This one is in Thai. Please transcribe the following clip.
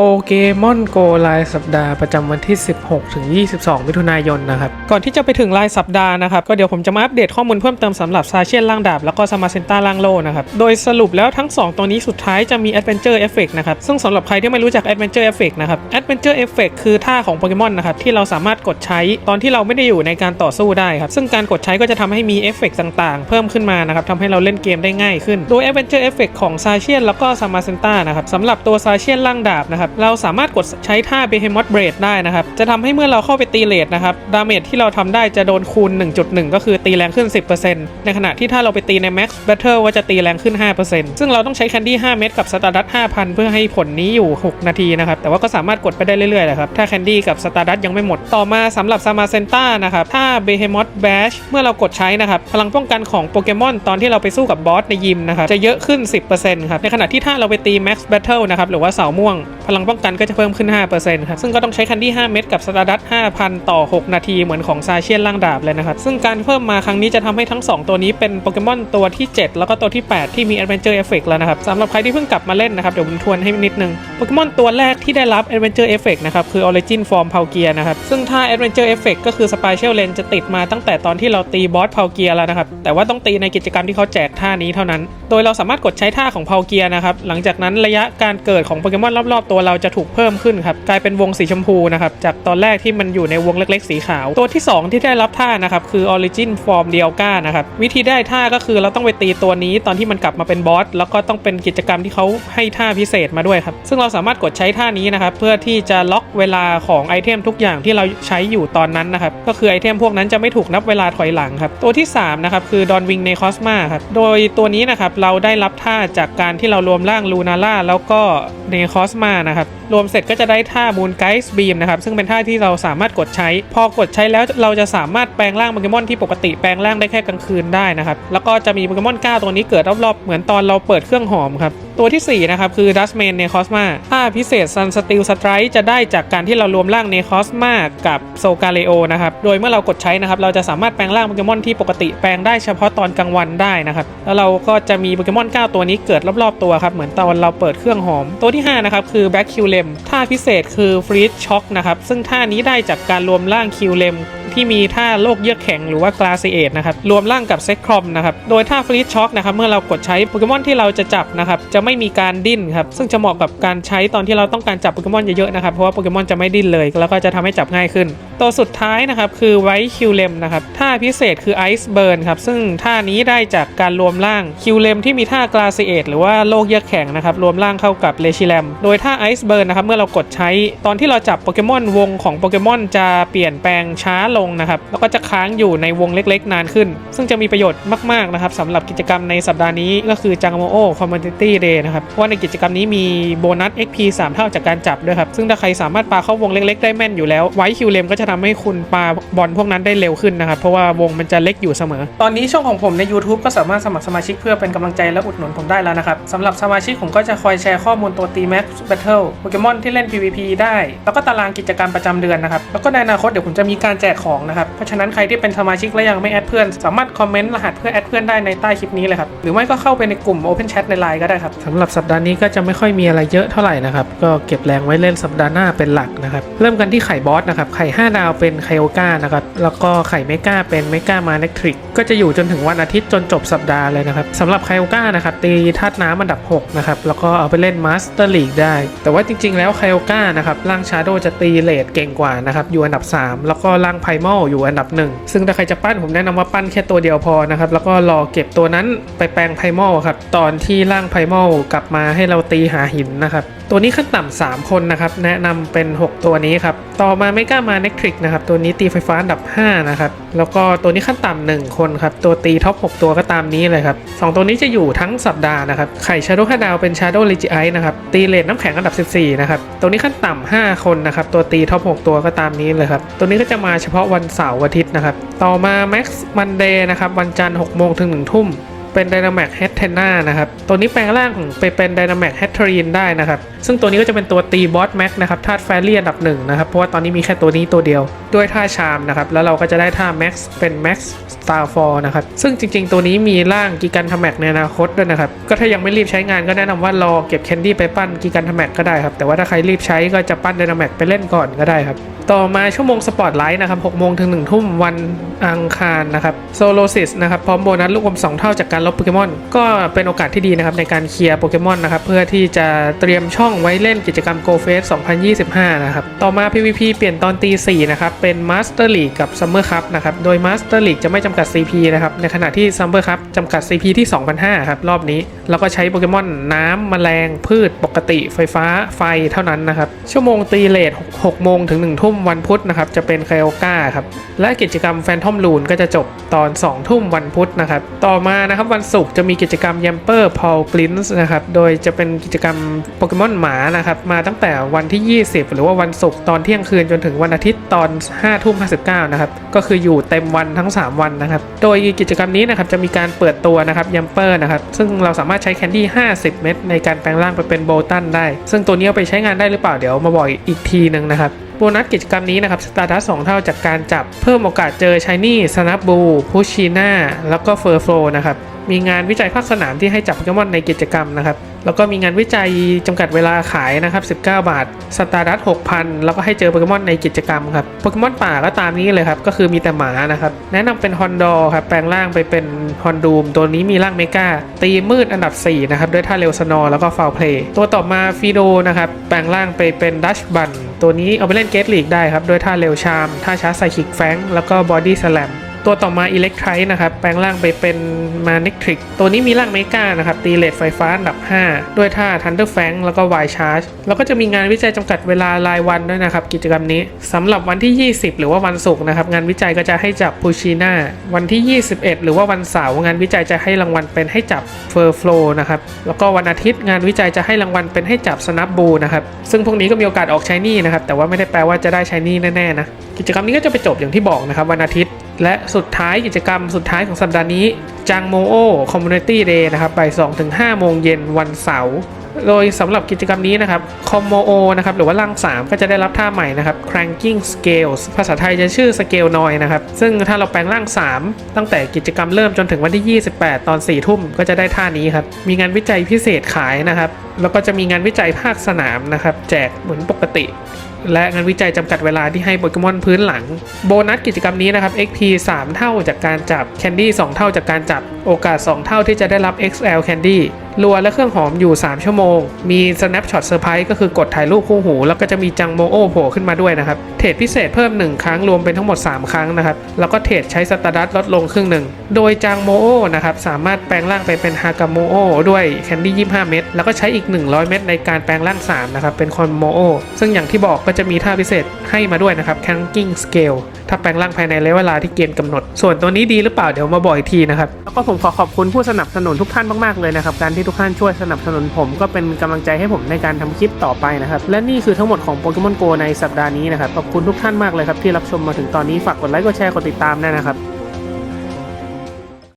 โปเกมอนโกรายสัปดาห์ประจำวันที่ 16 ถึง 22 มิถุนายนนะครับ ก่อนที่จะไปถึงรายสัปดาห์นะครับ ก็เดี๋ยวผมจะมาอัปเดตข้อมูลเพิ่มเติมสำหรับซาเชียนล่างดาบ แล้วก็สมาเซนต้าล่างโลนะครับ โดยสรุปแล้วทั้ง 2 ตัวนี้สุดท้ายจะมี Adventure Effect นะครับ ซึ่งสำหรับใครที่ไม่รู้จัก Adventure Effect นะครับ Adventure Effect คือท่าของโปเกมอนนะครับที่เราสามารถกดใช้ตอนที่เราไม่ได้อยู่ในการต่อสู้ได้ครับซึ่งการกดใช้ก็จะทำให้มีเอฟเฟกต์ต่างๆ เพิ่มขึ้นมานะครับทำให้เราเล่นเกมได้ง่ายขึ้นโดย Adventure Effect ของซาเชียนแล้วก็ซามาเซนต้านะครับสำหรับตัวซาเชียนล่างดาบนะครับเราสามารถกดใช้ท่า Behemoth Blade ได้นะครับ จะทำให้เมื่อเราเข้าไปตีเลทนะครับ ดาเมจที่เราทำได้จะโดนคูณ 1.1 ก็คือตีแรงขึ้น 10%ในขณะที่ถ้าเราไปตีใน Max Battle ว่าจะตีแรงขึ้น 5%ซึ่งเราต้องใช้แคนดี้ 5 เม็ดกับสตาร์ดัต5,000 เพื่อให้ผลนี้อยู่ 6 นาทีนะครับ แต่ว่าก็สามารถกดไปได้เรื่อยๆแหละครับ ถ้าแคนดี้กับสตาร์ดัตยังไม่หมด ต่อมาสำหรับซามาเซนต้านะครับ ถ้า Behemoth Bash เมื่อเรากดใช้นะครับ พลังป้องกันของโปเกมอนตอนที่เราไปสู้กับบอสในยิมนะครับ จะเยอะขึ้น 10%ครับ ในขณะที่ถ้าเราไปตี Max Battle นะครับ หรือว่าเสาม่วงพลังลังป้องกันก็จะเพิ่มขึ้น 5%ครับซึ่งก็ต้องใช้แคนดี้5เม็ดกับสตาร์ดัต5,000 ต่อ 6 นาทีเหมือนของซาเชียนล่างดาบเลยนะครับ ซึ่งการเพิ่มมาครั้งนี้จะทำให้ทั้ง 2 ตัวนี้เป็นโปเกมอนตัวที่ 7 แล้วก็ตัวที่ 8 ที่มี Adventure Effect แล้วนะครับสำหรับใครที่เพิ่งกลับมาเล่นนะครับเดี๋ยวผมทวนให้นิดนึงโปเกมอนตัวแรกที่ได้รับ Adventure Effect นะครับคือ Origin Form p a l g e a นะครับซึ่งถ้า Adventure Effect ก็คือ Special Lens จะติดมาตั้งแต่ตอนที่เราตีบอส p a l g e a แล้วนะครับแต่ว่าต้องตีในกิจกรรมที่เขาแจกท่านี้เท่านั้น โดยเราสามารถกดใช้ท่าของ p a l g e a นะครับหลังจากนั้นระยะการเกิดของโปเกมอนรอบๆตัวเราจะถูกเพิ่มขึ้นครับกลายเป็นวงสีชมพูนะครับจากตอนแรกที่มันอยู่ในวงเล็ก ๆ สีขาว ตัวที่ 2 ที่ได้รับท่านะครับคือ Origin Form d i a l g a นะครับวิธีได้ท่าก็คือเราต้องไปตีตัวนี้ตอนที่มันกลับมาเป็นบอสแล้วก็ต้องเป็นกิจกรรมที่เขาให้ท่าพิเศษมาด้วยครับซึ่งเราสามารถกดใช้ท่านี้นะครับเพื่อที่จะล็อกเวลาของไอเทมทุกอย่างที่เราใช้อยู่ตอนนั้นนะครับก็คือไอเทมพวกนั้นจะไม่ถูกนับเวลาถอยหลังครับตัวที่3นะครับคือดอนวิงในคอสมาครับโดยตัวนี้นะครับเราได้รับท่าจากการที่เรารวมร่างลูนาร่าแล้วก็ในคอสมานะครับ รวมเสร็จก็จะได้ท่ามูนไกส์บีมนะครับซึ่งเป็นท่าที่เราสามารถกดใช้ พอกดใช้แล้วเราจะสามารถแปลงร่างโปเกมอนที่ปกติแปลงร่างได้แค่กลางคืนได้นะครับแล้วก็จะมีโปเกมอน9ตัวนี้เกิดรอบๆ เหมือนตอนเราเปิดเครื่องหอมครับตัวทีสี่4 นะครับ คือดัสเมนในคอสมาท่าพิเศษซันสติลสไตรจะได้จากการที่เรารวมร่างในคอสมากับโซกาเลโอนะครับ โดยเมื่อเรากดใช้นะครับ เราจะสามารถแปลงร่างโปเกมอนที่ปกติแปลงได้เฉพาะตอนกลางวันได้นะครับ แล้วเราก็จะมีโปเกมอน 9 ตัวนี้เกิดรอบๆตัวครับ เหมือนตอนเราเปิดเครื่องหอม ตัวที่ 5 นะครับ คือแบ็คคิวเลมท่าพิเศษคือฟรีดช็อกนะครับซึ่งท่านี้ได้จากการรวมร่างคิวเลม ที่มีท่าโลกเยือกแข็งหรือว่ากลาซิเอตนะครับรวมร่างกับเซ็กครอมนะครับโดยท่าฟรีดช็อคนะครับเมื่อเรากดใช้โปเกมอนที่เราจะจับนะครับจะไม่มีการดิ้นครับซึ่งจะเหมาะกับการใช้ตอนที่เราต้องการจับโปเกมอนเยอะๆนะครับเพราะว่าโปเกมอนจะไม่ดิ้นเลย แล้วก็จะทำให้จับง่ายขึ้น ตัวสุดท้ายนะครับคือไวท์คิวเลมนะครับท่าพิเศษคือไอซ์เบิร์นครับซึ่งท่านี้ได้จากการรวมร่างคิวเลมที่มีท่ากลาซิเอตหรือว่าโลกเยือกแข็งนะครับรวมร่างเข้ากับเลชิแลมโดยท่าไอซ์เบิร์นนะครับเมื่อเรากดใช้ตอนที่เราจับโปเกมอนวงของโปเกมอนจะเปลี่ยนแปลงช้าลงนะครับ แล้วก็จะค้างอยู่ในวงเล็กๆ นานขึ้น ซึ่งจะมีประโยชน์มากๆนะครับสำหรับกิจกรรมในสัปดาห์นี้ก็คือจังโมโอคอมมูนิตี้เดย์นะครับเพราะว่าในกิจกรรมนี้มีโบนัส XP 3 เท่าจากการจับด้วยครับ ซึ่งถ้าใครสามารถปาเข้าวงเล็กๆ ได้แม่นอยู่แล้วไวคิวเลมก็จะทำให้คุณปาบอลพวกนั้นได้เร็วขึ้นนะครับ เพราะว่าวงมันจะเล็กอยู่เสมอ ตอนนี้ช่องของผมใน YouTube ก็สามารถสมัครสมาชิกเพื่อเป็นกำลังใจและอุดหนุนผมได้แล้วนะครับสำหรับสมาชิกผมก็จะคอยแชร์ข้อมูลตัวตีแม็กซ์แบทเทิลโปเกมอนที่เล่น PVP ได้ แล้วก็ตารางกิจกรรมประจำเดือนนะครับแล้วก็ในอนาคตเดี๋ยวผมจะมีการแจกของนะครับ เพราะฉะนั้นใครที่เป็นสมาชิกและยังไม่แอดเพื่อน สามารถคอมเมนต์รหัสเพื่อแอดเพื่อนได้ในใต้คลิปนี้เลยครับ หรือไม่ก็เข้าไปในกลุ่ม Open Chat ในไลน์ก็ได้ครับสำหรับสัปดาห์นี้ก็จะไม่ค่อยมีอะไรเยอะเท่าไหร่นะครับ ก็เก็บแรงไว้เล่นสัปดาห์หน้าเป็นหลักนะครับ เริ่มกันที่ไข่บอสนะครับ ไข่ 5 ดาวเป็นไคโอกานะครับ แล้วก็ไข่เมกาเป็นเมกามาเน็กทริก ก็จะอยู่จนถึงวันอาทิตย์จนจบสัปดาห์เลยนะครับสำหรับไคโอกานะครับตีธาตุน้ำอันดับ6นะครับแล้วก็เอาไปเล่นมาสเตอร์ลีกได้ แต่ว่าจริง ๆ แล้วไคโอกานะครับร่างชาโดจะตีเลทเก่งกว่านะครับอยู่อันดับ 3 แล้วก็ร่างไพมอลอยู่อันดับหนึ่งซึ่งถ้าใครจะปั้นผมแนะนำว่าปั้นแค่ตัวเดียวพอนะครับแล้วก็รอเก็บตัวนั้นไปแปลงไพมอลครับตอนที่ร่างไพมอลกลับมาให้เราตีหาหินนะครับ ตัวนี้ขั้นต่ำ3คนนะครับ แนะนำเป็น 6 ตัวนี้ครับ ต่อมาเมกามาเน็กทริกนะครับ ตัวนี้ตีไฟฟ้าอันดับ 5 นะครับ แล้วก็ตัวนี้ขั้นต่ำ1คนครับ ตัวตีท็อป 6 ตัวก็ตามนี้เลยครับ 2 ตัวนี้จะอยู่ทั้งสัปดาห์นะครับ ไข่ชาโดว์5ดาวเป็นชาโดว์ลิจิไอนะครับ ตีเลดน้ำแข็งอันดับ 14 นะครับ ตัวนี้ขั้นต่ำ5คนนะครับ ตัวตีท็อป 6 ตัวก็ตามนี้เลยครับ ตัวนี้ก็จะมาเฉพาะวันเสาร์อาทิตย์นะครับ ต่อมา Max Monday นะครับ วันจันทร์6โมงถึง1ทุ่มเป็น Dynamax h e a d t e n a นะครับ ตัวนี้แปลงร่างไปเป็น Dynamax h e a d t e r i n ได้นะครับซึ่งตัวนี้ก็จะเป็นตัวตีบอสแม็กนะครับธาตุแฟรี่อันดับหนึ่งนะครับเพราะว่าตอนนี้มีแค่ตัวนี้ตัวเดียว ด้วยท่าชามนะครับแล้วเราก็จะได้ท่าแม็กซ์เป็นแม็กซ์สตาร์ฟอร์นะครับซึ่งจริง ๆ ตัวนี้มีร่างกิกันทแม็กในอนาคตด้วยนะครับก็ถ้ายังไม่รีบใช้งานก็แนะนำว่ารอเก็บแคนดี้ไปปั้นกิกันทแม็กก็ได้ครับแต่ว่าถ้าใครรีบใช้ก็จะปั้นไดนาแม็กไปเล่นก่อนก็ได้ครับต่อมาชั่วโมงสปอตไลท์นะครับ6โมงถึง1ทุ่มวันอังคารนะครับโซโลซิสนะครับพร้อมโบนัสลูกอม2 เท่าจากการลบโปเกมอนก็เป็นโอกาสที่ดีนะครับในการเคลียร์โปเกมอนนะครับเพื่อที่จะเตรียมช่องไว้เล่นกิจกรรม Go Fest 2025 นะครับ ต่อมา PVP เปลี่ยนตอนตี 4 นะครับ เป็น Master League กับ Summer Cup นะครับ โดย Master League จะไม่จำกัด CP นะครับ ในขณะที่ Summer Cup จำกัด CP ที่ 2,500 ครับ รอบนี้ แล้วก็ใช้โปเกมอนน้ำแมลง พืช ปกติ ไฟฟ้า ไฟ เท่านั้นนะครับ ชั่วโมงตีเลท6โมงถึง 1 ทุ่มวันพุธนะครับ จะเป็นไคโอก้าครับ และกิจกรรมแฟนทอมลูนก็จะจบตอน 2 ทุ่มวันพุธนะครับ ต่อมานะครับวันศุกร์จะมีกิจกรรมยัมเปอร์พอลปรินส์นะครับ โดยจะเป็นกิจกรรมโปเกมอนหมานะครับมาตั้งแต่วันที่ 20 หรือว่าวันศุกร์ตอนเที่ยงคืนจนถึงวันอาทิตย์ตอน5ทุ่ม59นะครับก็คืออยู่เต็มวันทั้ง 3 วันนะครับโดยกิจกรรมนี้นะครับจะมีการเปิดตัวนะครับยัมเปอร์นะครับซึ่งเราสามารถใช้แคนดี้ 50 เม็ดในการแปลงร่างไปเป็นโบตันได้ ซึ่งตัวนี้เอาไปใช้งานได้หรือเปล่าเดี๋ยวมาบอกอีกทีหนึ่งนะครับโบนัสกิจกรรมนี้นะครับสตาร์ดัสสองเท่าจากการจับเพิ่มโอกาสเจอชายนี่สนับบูพุชีน่าแล้วก็เฟอร์โฟนะครับ มีงานวิจัยภาคสนามที่ให้จับโปเกมอนในกิจกรรมนะครับ แล้วก็มีงานวิจัยจำกัดเวลาขายนะครับ 19 บาท สตาร์ดัส6,000 แล้วก็ให้เจอโปเกมอนในกิจกรรมครับ โปเกมอนป่าก็ตามนี้เลยครับ ก็คือมีแต่หมานะครับ แนะนำเป็นฮอนดอร์ครับ แปลงร่างไปเป็นฮอนดูม ตัวนี้มีร่างเมกา ตีมืดอันดับ 4 นะครับ ด้วยท่าเร็วสโนว์แล้วก็ฟาวเพลย์ ตัวต่อมาฟีโดนะครับ แปลงร่างไปเป็นดัชบัน ตัวนี้เอาไปเล่นเกตลีกได้ครับ ด้วยท่าเร็วชาม ท่าช้าไซคิกแฟงแล้วก็บอดี้สแลม ตัวต่อมาอิเล็กไทร์นะครับ แปลงร่างไปเป็นมานิกทริก ตัวนี้มีร่างเมกานะครับ ตีเลทไฟฟ้าอันดับ 5 ด้วยท่า Thunder f a n g แล้วก็ Y Charge แล้วก็จะมีงานวิจัยจำกัดเวลารายวันด้วยนะครับ กิจกรรมนี้สำหรับวันที่ 20 หรือว่าวันศุกร์นะครับ งานวิจัยก็จะให้จับพูชีน่าวันที่ 21 หรือว่าวันเสาร์งานวิจัยจะให้รางวัลเป็นให้จับเฟอร์โฟลนะครับแล้วก็วันอาทิตย์งานวิจัยจะให้รางวัลเป็นให้จับสนับบูนะครับซึ่งพวกนี้ก็มีโอกาสออกชายนี่นะครับแต่ว่าไม่ได้แปลว่าจะได้ชายนี่แน่ๆนะกิจกรรมนี้ก็จะไปจบอย่างที่บอกนะครับวันอาทิตย์ และสุดท้ายกิจกรรมสุดท้ายของสัปดาห์นี้จังโมโอคอมมูนิตี้เดย์นะครับบ่าย2ถึง5โมงเย็นวันเสาร์โดยสำหรับกิจกรรมนี้นะครับคอมโมโอนะครับหรือว่าร่าง 3 ก็จะได้รับท่าใหม่นะครับ cranking scales ภาษาไทยจะชื่อ scale นอยนะครับ ซึ่งถ้าเราแปลงร่าง 3 ตั้งแต่กิจกรรมเริ่มจนถึงวันที่ 28 ตอน 4 ทุ่มก็จะได้ท่านี้ครับ มีงานวิจัยพิเศษขายนะครับ แล้วก็จะมีงานวิจัยภาคสนามนะครับ แจกเหมือนปกติ และงานวิจัยจำกัดเวลาที่ให้โปเกมอนพื้นหลัง โบนัสกิจกรรมนี้นะครับ XP 3 เท่าจากการจับ Candy 2 เท่าจากการจับ โอกาส 2 เท่าที่จะได้รับ XL Candy รัวและเครื่องหอมอยู่ 3 ชั่วโมง มี Snapshot Surprise ก็คือกดถ่ายรูปคู่หู แล้วก็จะมีจังโมโอโผล่ขึ้นมาด้วยนะครับ เทรดพิเศษเพิ่ม 1 ครั้งรวมเป็นทั้งหมด 3 ครั้งนะครับ แล้วก็เทรดใช้สตาร์ดัสลดลงครึ่งหนึ่ง โดยจังโมโอนะครับสามารถแปลงร่างไปเป็นฮากาโมโอด้วย Candy 25 เม็ด แล้วก็ใช้อีก 100 เม็ดในการแปลงร่าง3นะครับ เป็นคอนโมโอ ซึ่งอย่างที่บอกก็จะมีท่าพิเศษให้มาด้วยนะครับ Cranking Scale ถ้าแปลงร่างภายในระยะเวลาที่เกณฑ์กำหนด ส่วนตัวนี้ดีหรือเปล่าเดี๋ยวมาบอกอีกทีนะครับ แล้วก็ผมขอขอบคุณผู้สนับสนุนทุกท่านมากๆเลยนะครับการที่ทุกท่านช่วยสนับสนุนผมก็เป็นกำลังใจให้ผมในการทำคลิปต่อไปนะครับ และนี่คือทั้งหมดของโปเกมอนโกในสัปดาห์นี้นะครับ ขอบคุณทุกท่านมากเลยครับที่รับชมมาถึงตอนนี้ ฝากกดไลค์ กดแชร์ กดติดตามได้นะครับ